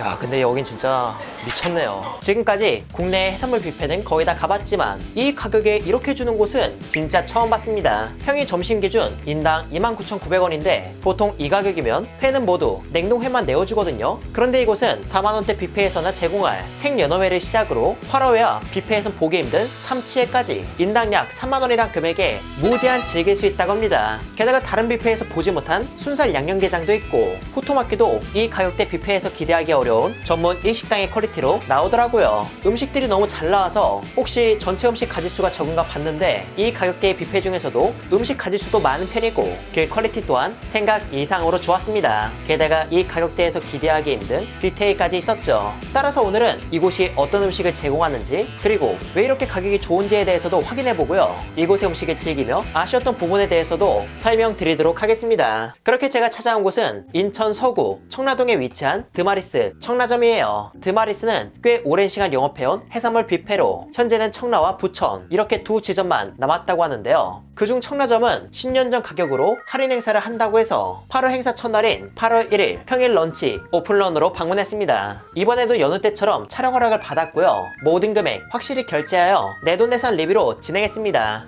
야 근데 여긴 진짜 미쳤네요. 지금까지 국내 해산물 뷔페는 거의 다 가봤지만 이 가격에 이렇게 주는 곳은 진짜 처음 봤습니다. 평일 점심 기준 인당 29,900원인데 보통 이 가격이면 회는 모두 냉동회만 내어주거든요. 그런데 이곳은 4만원대 뷔페에서나 제공할 생연어회를 시작으로 화로회와 뷔페에선 보기 힘든 삼치회까지 인당 약 3만원이란 금액에 무제한 즐길 수 있다고 합니다. 게다가 다른 뷔페에서 보지 못한 순살 양념게장도 있고 후토마키도 이 가격대 뷔페에서 기대하기 어려운 전문 일식당의 퀄리티로 나오더라고요. 음식들이 너무 잘 나와서 혹시 전체 음식 가짓수가 적은가 봤는데 이 가격대의 뷔페 중에서도 음식 가짓수도 많은 편이고 그 퀄리티 또한 생각 이상으로 좋았습니다. 게다가 이 가격대에서 기대하기 힘든 디테일까지 있었죠. 따라서 오늘은 이곳이 어떤 음식을 제공하는지 그리고 왜 이렇게 가격이 좋은지에 대해서도 확인해 보고요. 이곳의 음식을 즐기며 아쉬웠던 부분에 대해서도 설명드리도록 하겠습니다. 그렇게 제가 찾아온 곳은 인천 서구 청라동에 위치한 드마리스 청라점이에요. 드마리스는 꽤 오랜 시간 영업해온 해산물 뷔페로 현재는 청라와 부천 이렇게 두 지점만 남았다고 하는데요. 그중 청라점은 10년 전 가격으로 할인 행사를 한다고 해서 8월 행사 첫날인 8월 1일 평일 런치 오픈런으로 방문했습니다. 이번에도 여느 때처럼 촬영 허락을 받았고요. 모든 금액 확실히 결제하여 내돈내산 리뷰로 진행했습니다.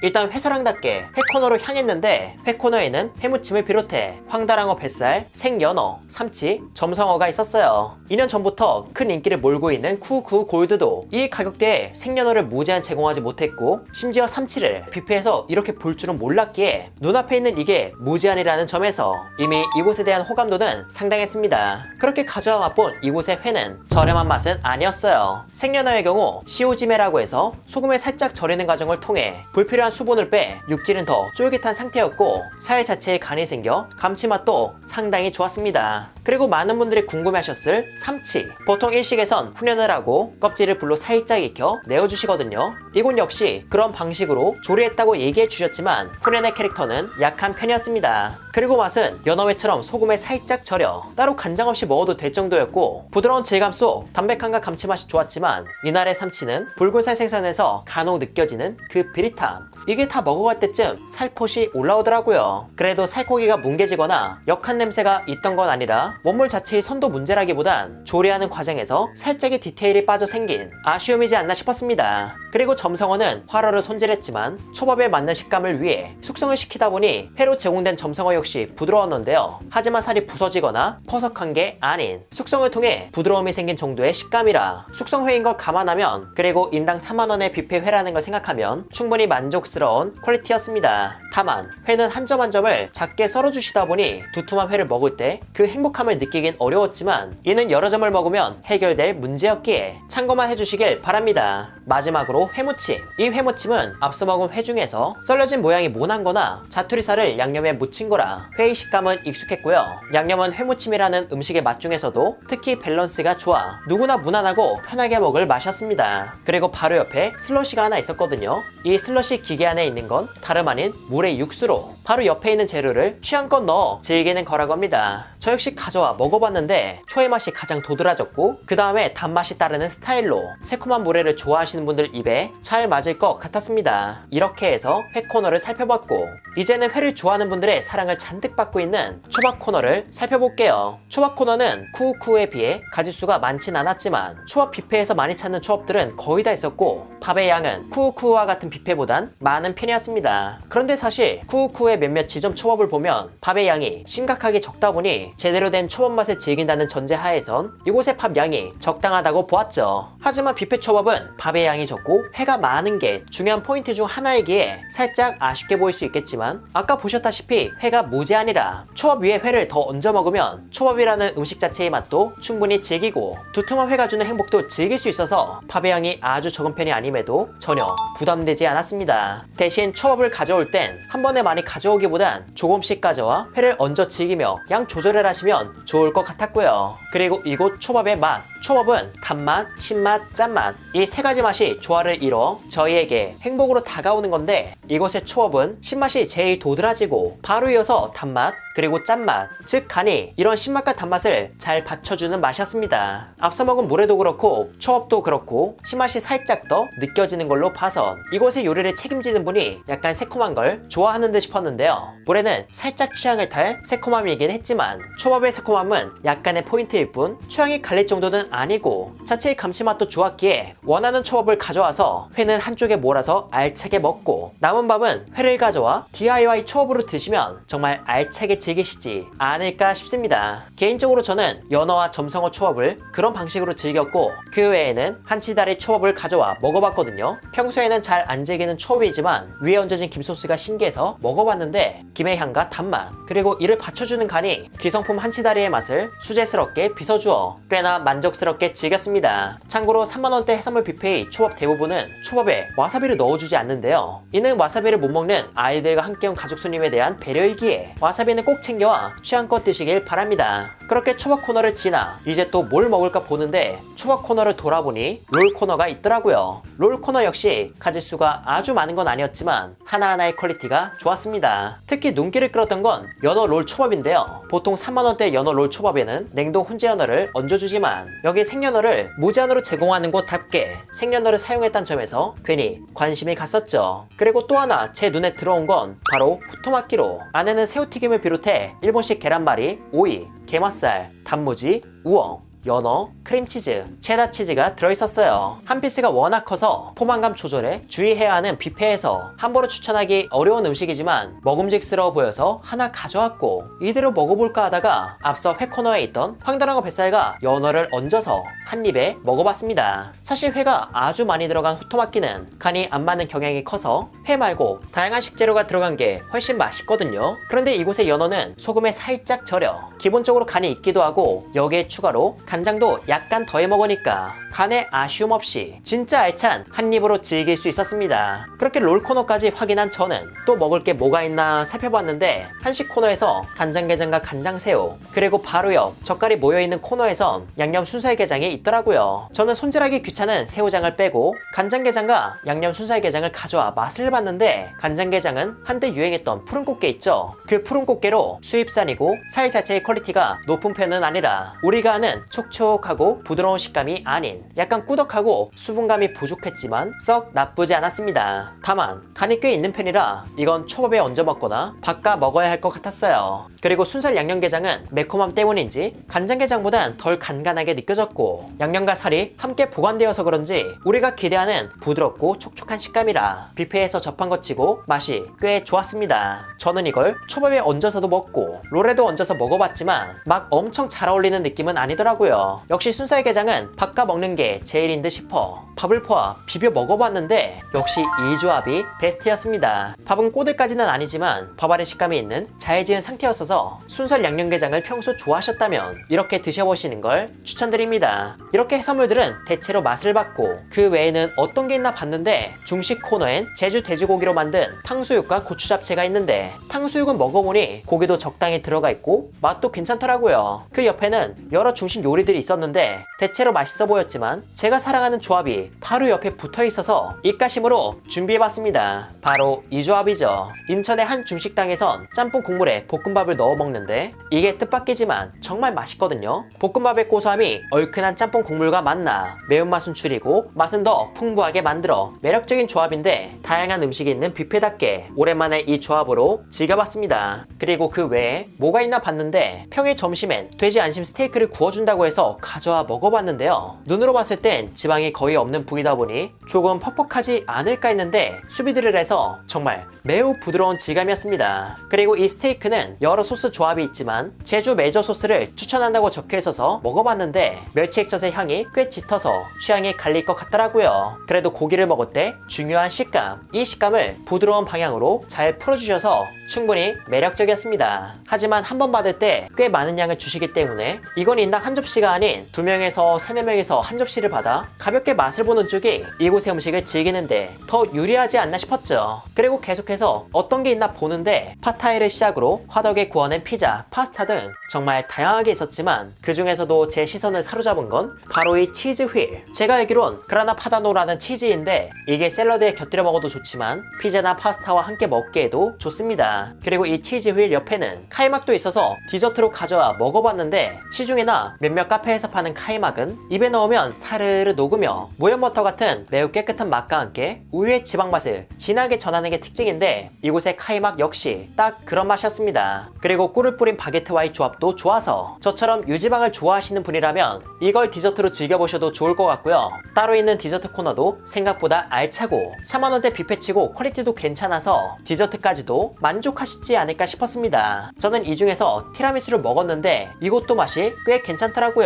일단 회사랑답게 회코너로 향했는데 회코너에는 회무침을 비롯해 황다랑어 뱃살, 생연어, 삼치, 점성어가 있었어요. 2년 전부터 큰 인기를 몰고 있는 쿠쿠 골드도 이 가격대에 생연어를 무제한 제공하지 못했고 심지어 삼치를 뷔페에서 이렇게 볼 줄은 몰랐기에 눈앞에 있는 이게 무제한이라는 점에서 이미 이곳에 대한 호감도는 상당했습니다. 그렇게 가져와 맛본 이곳의 회는 저렴한 맛은 아니었어요. 생연어의 경우 시오지메라고 해서 소금에 살짝 절이는 과정을 통해 불필요한 수분을 빼 육질은 더 쫄깃한 상태였고 살 자체에 간이 생겨 감칠맛도 상당히 좋았습니다. 그리고 많은 분들이 궁금해하셨을 삼치 보통 일식에선 훈연을 하고 껍질을 불로 살짝 익혀 내어주시거든요. 이곳 역시 그런 방식으로 조리했다고 얘기해 주셨지만 훈연의 캐릭터는 약한 편이었습니다. 그리고 맛은 연어회처럼 소금에 살짝 절여 따로 간장 없이 먹어도 될 정도였고 부드러운 질감 속 담백함과 감칠맛이 좋았지만 이날의 삼치는 붉은살 생선에서 간혹 느껴지는 그 비릿함 이게 다 먹어갈 때쯤 살포시 올라오더라고요. 그래도 살코기가 뭉개지거나 역한 냄새가 있던 건 아니라 원물 자체의 선도 문제라기보단 조리하는 과정에서 살짝의 디테일이 빠져 생긴 아쉬움이지 않나 싶었습니다. 그리고 점성어는 화로를 손질했지만 초밥에 맞는 식감을 위해 숙성을 시키다 보니 회로 제공된 점성어 역시 부드러웠는데요. 하지만 살이 부서지거나 퍼석한 게 아닌 숙성을 통해 부드러움이 생긴 정도의 식감이라 숙성회인 걸 감안하면 그리고 인당 4만원의 뷔페 회라는 걸 생각하면 충분히 만족스러운 퀄리티였습니다. 다만 회는 한 점 한 점을 작게 썰어주시다 보니 두툼한 회를 먹을 때 그 행복함을 느끼긴 어려웠지만 이는 여러 점을 먹으면 해결될 문제였기에 참고만 해주시길 바랍니다. 마지막으로 회무침. 이 회무침은 앞서 먹은 회 중에서 썰려진 모양이 모난 거나 자투리살을 양념에 묻힌 거라 회의 식감은 익숙했고요. 양념은 회무침이라는 음식의 맛 중에서도 특히 밸런스가 좋아 누구나 무난하고 편하게 먹을 맛이었습니다. 그리고 바로 옆에 슬러시가 하나 있었거든요. 이 슬러시 기계 안에 있는 건 다름 아닌 물의 육수로 바로 옆에 있는 재료를 취향껏 넣어 즐기는 거라고 합니다. 저 역시 가져와 먹어봤는데 초의 맛이 가장 도드라졌고 그 다음에 단맛이 따르는 스타일로 새콤한 물회를 좋아하시는 분들 입에 잘 맞을 것 같았습니다. 이렇게 해서 회 코너를 살펴봤고 이제는 회를 좋아하는 분들의 사랑을 잔뜩 받고 있는 초밥 코너를 살펴볼게요. 초밥 코너는 쿠우쿠에 비해 가짓수가 많진 않았지만 초밥 뷔페에서 많이 찾는 초밥들은 거의 다 있었고 밥의 양은 쿠우쿠와 같은 뷔페보단 많은 편이었습니다. 그런데 사실 쿠우쿠의 몇몇 지점 초밥을 보면 밥의 양이 심각하게 적다 보니 제대로 된 초밥 맛을 즐긴다는 전제 하에선 이곳의 밥 양이 적당하다고 보았죠. 하지만 뷔페 초밥은 밥의 양이 적고 회가 많은 게 중요한 포인트 중 하나이기에 살짝 아쉽게 보일 수 있겠지만 아까 보셨다시피 회가 무제한이라 초밥 위에 회를 더 얹어 먹으면 초밥이라는 음식 자체의 맛도 충분히 즐기고 두툼한 회가 주는 행복도 즐길 수 있어서 밥의 양이 아주 적은 편이 아님에도 전혀 부담되지 않았습니다. 대신 초밥을 가져올 땐 한 번에 많이 가져오기보단 조금씩 가져와 회를 얹어 즐기며 양 조절을 하시면 좋을 것 같았고요. 그리고 이곳 초밥의 맛 초밥은 단맛, 신맛, 짠맛 이 세 가지 맛이 조화를 이뤄 저희에게 행복으로 다가오는 건데 이곳의 초업은 신맛이 제일 도드라지고 바로 이어서 단맛 그리고 짠맛 즉 간이 이런 신맛과 단맛을 잘 받쳐주는 맛이었습니다. 앞서 먹은 물에도 그렇고 초업도 그렇고 신맛이 살짝 더 느껴지는 걸로 봐선 이곳의 요리를 책임지는 분이 약간 새콤한 걸 좋아하는 듯 싶었는데요. 물에는 살짝 취향을 탈 새콤함이긴 했지만 초밥의 새콤함은 약간의 포인트일 뿐 취향이 갈릴 정도는 아니고 자체의 감칠맛도 좋았기에 원하는 초밥을 가져와서 회는 한쪽에 몰아서 알차게 먹고 남은 밥은 회를 가져와 DIY 초밥으로 드시면 정말 알차게 즐기시지 않을까 싶습니다. 개인적으로 저는 연어와 점성어 초밥을 그런 방식으로 즐겼고 그 외에는 한치다리 초밥을 가져와 먹어봤거든요. 평소에는 잘 안 즐기는 초밥이지만 위에 얹어진 김소스가 신기해서 먹어봤는데 김의 향과 단맛 그리고 이를 받쳐주는 간이 기성품 한치다리의 맛을 수제스럽게 빗어주어 꽤나 만족 스럽게 즐겼습니다. 참고로 3만원대 해산물 뷔페의 초밥 대부분은 초밥에 와사비를 넣어주지 않는데요. 이는 와사비를 못 먹는 아이들과 함께 온 가족 손님에 대한 배려이기에 와사비는 꼭 챙겨와 취향껏 드시길 바랍니다. 그렇게 초밥 코너를 지나 이제 또 뭘 먹을까 보는데 초밥 코너를 돌아보니 롤 코너가 있더라고요. 롤 코너 역시 가짓 수가 아주 많은 건 아니었지만 하나하나의 퀄리티가 좋았습니다. 특히 눈길을 끌었던 건 연어 롤 초밥인데요. 보통 3만원대 연어 롤 초밥에는 냉동 훈제 연어를 얹어주지만 여기 생연어를 무제한으로 제공하는 곳답게 생연어를 사용했다는 점에서 괜히 관심이 갔었죠. 그리고 또 하나 제 눈에 들어온 건 바로 후토마키로 안에는 새우튀김을 비롯해 일본식 계란말이, 오이, 게맛살, 단무지, 우엉, 연어, 크림치즈, 체다 치즈가 들어있었어요. 한 피스가 워낙 커서 포만감 조절에 주의해야 하는 뷔페에서 함부로 추천하기 어려운 음식이지만 먹음직스러워 보여서 하나 가져왔고 이대로 먹어볼까 하다가 앞서 회 코너에 있던 황달랑어 뱃살과 연어를 얹어서 한 입에 먹어봤습니다. 사실 회가 아주 많이 들어간 후토마키는 간이 안 맞는 경향이 커서 회 말고 다양한 식재료가 들어간 게 훨씬 맛있거든요. 그런데 이곳의 연어는 소금에 살짝 절여 기본적으로 간이 있기도 하고 여기에 추가로 간 장도 약간 더해 먹으니까 간에 아쉬움 없이 진짜 알찬 한 입으로 즐길 수 있었습니다. 그렇게 롤 코너까지 확인한 저는 또 먹을 게 뭐가 있나 살펴봤는데 한식 코너에서 간장게장과 간장새우 그리고 바로 옆 젓갈이 모여있는 코너에선 양념 순살게장이 있더라고요. 저는 손질하기 귀찮은 새우장을 빼고 간장게장과 양념 순살게장을 가져와 맛을 봤는데 간장게장은 한때 유행했던 푸른 꽃게 있죠. 그 푸른 꽃게로 수입산이고 살 자체의 퀄리티가 높은 편은 아니라 우리가 아는 촉촉하고 부드러운 식감이 아닌 약간 꾸덕하고 수분감이 부족했지만 썩 나쁘지 않았습니다. 다만 간이 꽤 있는 편이라 이건 초밥에 얹어 먹거나 바꿔 먹어야 할 것 같았어요. 그리고 순살 양념게장은 매콤함 때문인지 간장게장보단 덜 간간하게 느껴졌고 양념과 살이 함께 보관되어서 그런지 우리가 기대하는 부드럽고 촉촉한 식감이라 뷔페에서 접한 것 치고 맛이 꽤 좋았습니다. 저는 이걸 초밥에 얹어서도 먹고 롤에도 얹어서 먹어봤지만 막 엄청 잘 어울리는 느낌은 아니더라고요. 역시 순살게장은 바꿔 먹는 게 제일인 듯 싶어 밥을 퍼와 비벼 먹어봤는데 역시 이 조합이 베스트였습니다. 밥은 꼬들까지는 아니지만 밥알의 식감이 있는 잘 지은 상태였어서 순살 양념게장을 평소 좋아하셨다면 이렇게 드셔보시는 걸 추천드립니다. 이렇게 해산물들은 대체로 맛을 봤고 그 외에는 어떤 게 있나 봤는데 중식 코너엔 제주 돼지고기로 만든 탕수육과 고추 잡채가 있는데 탕수육은 먹어보니 고기도 적당히 들어가 있고 맛도 괜찮더라고요. 그 옆에는 여러 중식 요리 들이 있었는데 대체로 맛있어 보였지만 제가 사랑하는 조합이 바로 옆에 붙어 있어서 입가심으로 준비해봤습니다. 바로 이 조합이죠. 인천의 한 중식당에선 짬뽕 국물에 볶음밥을 넣어 먹는데 이게 뜻밖이지만 정말 맛있거든요. 볶음밥의 고소함이 얼큰한 짬뽕 국물과 만나 매운맛은 줄이고 맛은 더 풍부하게 만들어 매력적인 조합인데 다양한 음식이 있는 뷔페답게 오랜만에 이 조합으로 즐겨봤습니다. 그리고 그 외에 뭐가 있나 봤는데 평일 점심엔 돼지 안심 스테이크를 구워준다고 해서 가져와 먹어봤는데요. 눈으로 봤을 땐 지방이 거의 없는 부위다 보니 조금 퍽퍽하지 않을까 했는데 수비드를 해서 정말 매우 부드러운 질감이었습니다. 그리고 이 스테이크는 여러 소스 조합이 있지만 제주 메저 소스를 추천한다고 적혀 있어서 먹어봤는데 멸치 액젓의 향이 꽤 짙어서 취향이 갈릴 것 같더라고요. 그래도 고기를 먹을 때 중요한 식감, 이 식감을 부드러운 방향으로 잘 풀어주셔서 충분히 매력적이었습니다. 하지만 한 번 받을 때 꽤 많은 양을 주시기 때문에 이건 인당 한 접시 가 아닌 두 명에서 세네 명에서 한 접시를 받아 가볍게 맛을 보는 쪽이 이곳의 음식을 즐기는데 더 유리하지 않나 싶었죠. 그리고 계속해서 어떤 게 있나 보는데 파타이를 시작으로 화덕에 구워낸 피자, 파스타 등 정말 다양하게 있었지만 그 중에서도 제 시선을 사로잡은 건 바로 이 치즈 휠. 제가 알기론 그라나 파다노라는 치즈인데 이게 샐러드에 곁들여 먹어도 좋지만 피자나 파스타와 함께 먹기에도 좋습니다. 그리고 이 치즈 휠 옆에는 카이막도 있어서 디저트로 가져와 먹어봤는데 시중에나 몇몇 카페에서 파는 카이막은 입에 넣으면 사르르 녹으며 모연버터 같은 매우 깨끗한 맛과 함께 우유의 지방 맛을 진하게 전하는 게 특징인데 이곳의 카이막 역시 딱 그런 맛이었습니다. 그리고 꿀을 뿌린 바게트와의 조합도 좋아서 저처럼 유지방을 좋아하시는 분이라면 이걸 디저트로 즐겨보셔도 좋을 것 같고요. 따로 있는 디저트 코너도 생각보다 알차고 4만원대 뷔페치고 퀄리티도 괜찮아서 디저트까지도 만족하시지 않을까 싶었습니다. 저는 이 중에서 티라미수를 먹었는데 이것도 맛이 꽤 괜찮더라고요.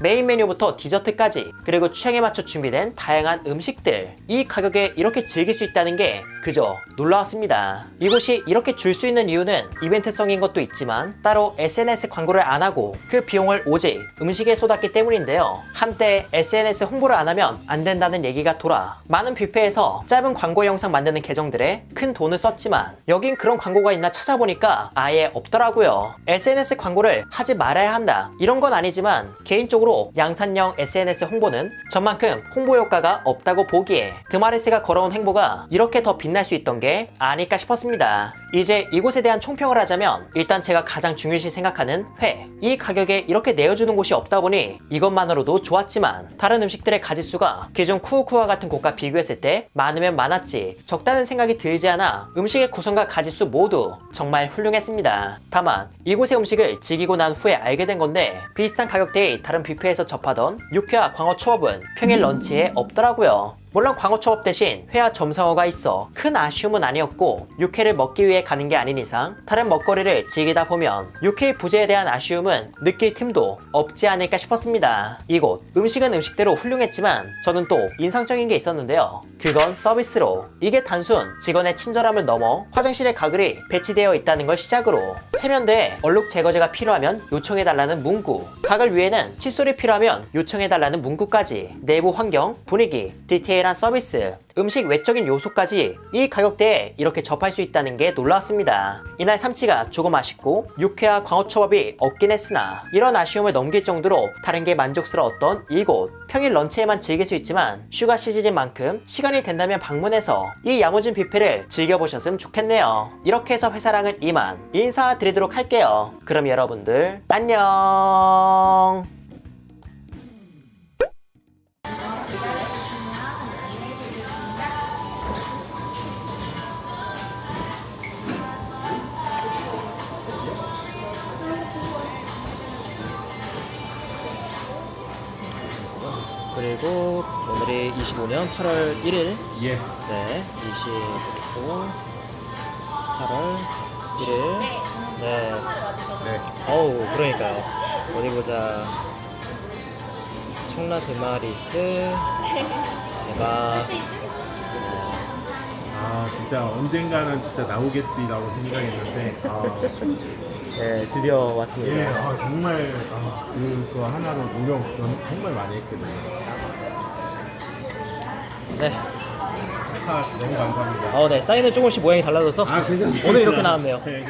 메인 메뉴부터 디저트까지 그리고 취향에 맞춰 준비된 다양한 음식들. 이 가격에 이렇게 즐길 수 있다는 게 그저 놀라웠습니다. 이곳이 이렇게 줄 수 있는 이유는 이벤트성인 것도 있지만 따로 SNS 광고를 안 하고 그 비용을 오직 음식에 쏟았기 때문인데요. 한때 SNS 홍보를 안 하면 안 된다는 얘기가 돌아 많은 뷔페에서 짧은 광고 영상 만드는 계정들에 큰 돈을 썼지만 여긴 그런 광고가 있나 찾아보니까 아예 없더라고요. SNS 광고를 하지 말아야 한다 이런 건 아니지만 개인적으로 양산형 SNS 홍보는 저만큼 홍보 효과가 없다고 보기에 드마레스가 걸어온 행보가 이렇게 더 빛날 수 있던 게 아닐까 싶었습니다. 이제 이곳에 대한 총평을 하자면 일단 제가 가장 중요시 생각하는 회. 이 가격에 이렇게 내어주는 곳이 없다 보니 이것만으로도 좋았지만 다른 음식들의 가짓수가 기존 쿠우쿠와 같은 곳과 비교했을 때 많으면 많았지 적다는 생각이 들지 않아 음식의 구성과 가짓수 모두 정말 훌륭했습니다. 다만 이곳의 음식을 즐기고 난 후에 알게 된 건데 비슷한 가격대의 다른 뷔페에서 접하던 육회와 광어 초밥은 평일 런치에 없더라고요. 물론 광어초밥 대신 회와 점성어가 있어 큰 아쉬움은 아니었고 육회를 먹기 위해 가는 게 아닌 이상 다른 먹거리를 즐기다 보면 육회의 부재에 대한 아쉬움은 느낄 틈도 없지 않을까 싶었습니다. 이곳 음식은 음식대로 훌륭했지만 저는 또 인상적인 게 있었는데요. 그건 서비스로 이게 단순 직원의 친절함을 넘어 화장실에 가글이 배치되어 있다는 걸 시작으로 세면대에 얼룩 제거제가 필요하면 요청해달라는 문구 가글 위에는 칫솔이 필요하면 요청해달라는 문구까지 내부 환경, 분위기, 디테일한 서비스 음식 외적인 요소까지 이 가격대에 이렇게 접할 수 있다는 게 놀라웠습니다. 이날 삼치가 조금 아쉽고 육회와 광어초밥이 없긴 했으나 이런 아쉬움을 넘길 정도로 다른 게 만족스러웠던 이곳 평일 런치에만 즐길 수 있지만 휴가 시즌인 만큼 시간이 된다면 방문해서 이 야무진 뷔페를 즐겨보셨으면 좋겠네요. 이렇게 해서 회사랑은 이만 인사드리도록 할게요. 그럼 여러분들 안녕 그리고 오늘이 25년 8월 1일. 예. 네, 25 8월 1일. 네, 네. 어우 그러니까요. 어디 보자. 청라 드마리스. 대박 아 진짜 언젠가는 진짜 나오겠지라고 생각했는데 아, 네 드디어 예, 왔습니다. 아, 정말 아, 그거 하나로 노력 정- 정말 많이 했거든요. 네, 아, 너무 감사합니다. 어, 네 사인은 조금씩 모양이 달라져서 아. 오늘 이렇게 나왔네요 네,